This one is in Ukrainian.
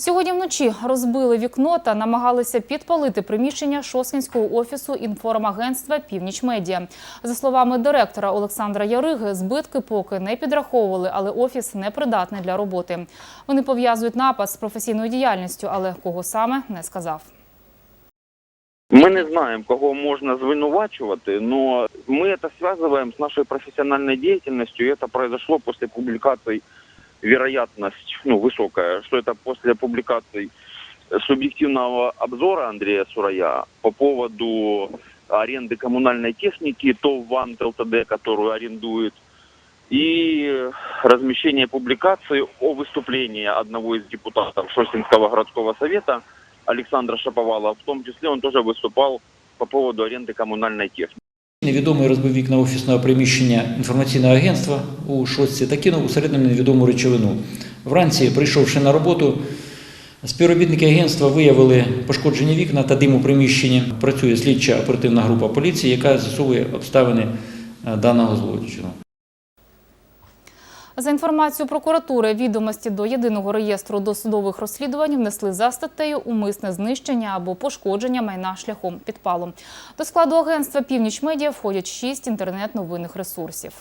Сьогодні вночі розбили вікно та намагалися підпалити приміщення Шоскінського офісу інформагентства Північ Медіа. За словами директора Олександра Яриги, збитки поки не підраховували, але офіс непридатний для роботи. Вони пов'язують напад з професійною діяльністю, але кого саме не сказав. Ми не знаємо, кого можна звинувачувати, але ми це зв'язуємо з нашою професіональною діяльністю, і це произошло після публікацій, вероятность, ну, высокая, что это после публикаций субъективного обзора Андрея Сурая по поводу аренды коммунальной техники, ТОВ ВАН ЛТД, которую арендует, и размещение публикации о выступлении одного из депутатов Шостинского городского совета Александра Шаповала. В том числе он тоже выступал по поводу аренды коммунальной техники. Невідомий розбив вікна офісного приміщення інформаційного агентства у шостці та кинув усередину невідому речовину. Вранці, прийшовши на роботу, співробітники агентства виявили пошкоджені вікна та дим у приміщенні. Працює слідча оперативна група поліції, яка з'ясовує обставини е, даного злочину. За інформацією прокуратури, відомості до єдиного реєстру досудових розслідувань внесли за статтею умисне знищення або пошкодження майна шляхом підпалу. До складу агентства Північ Медіа входять шість інтернет-новинних ресурсів.